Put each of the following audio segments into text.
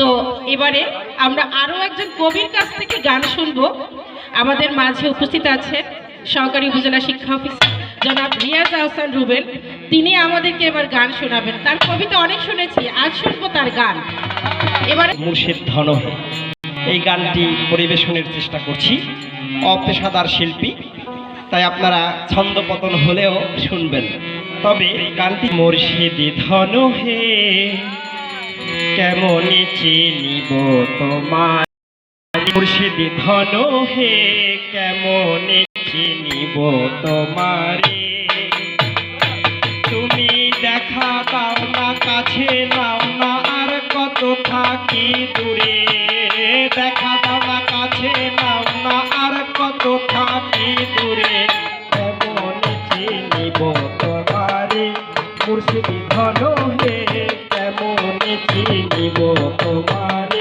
তো এবারে আমরা আরও একজন কবির কাছ থেকে গান শুনব। আমাদের মাঝে উপস্থিত আছে সহকারী উপজেলা শিক্ষা অফিসার জনাব রিয়াজ আহসান রুবেল। তিনি আমাদেরকে এবার গান শোনাবেন। তার কবিতা অনেক শুনেছি, আজ শুনব তার গান। এবারে মুর্শিদ ধনহে, এই গানটি পরিবেশনের চেষ্টা করছি। অপেশাদার শিল্পী, তাই আপনারা ছন্দপতন হলেও শুনবেন। তবে এই গানটি মুর্শিদি ধনহে কেমন চিনিব তোমার মুর্শিদ ধন হে কেমন চিনিব তোমারে? তুমি দেখা দাও না, কাছে নাও না, আর কত থাকি দূরে? চিনিব তোমারে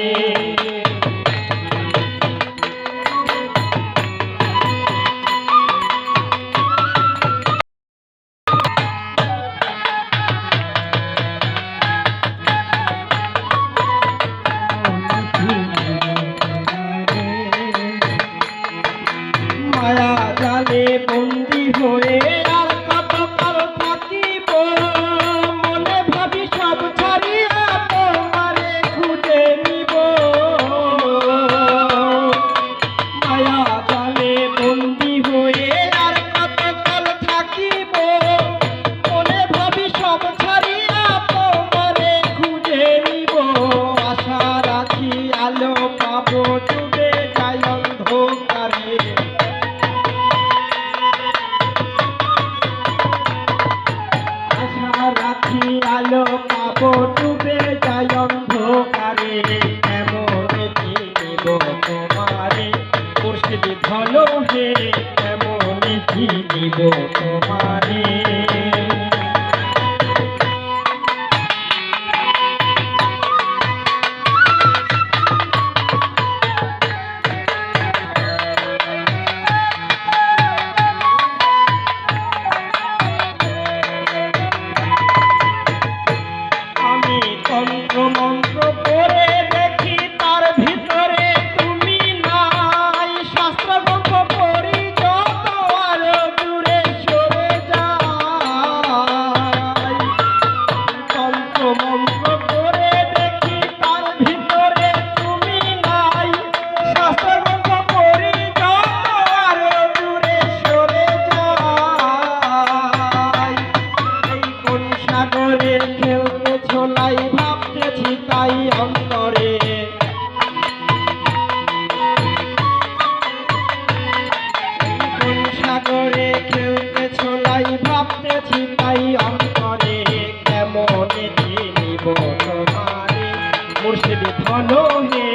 ভালো হে এমন দিব তোমারে। মুর্শিদ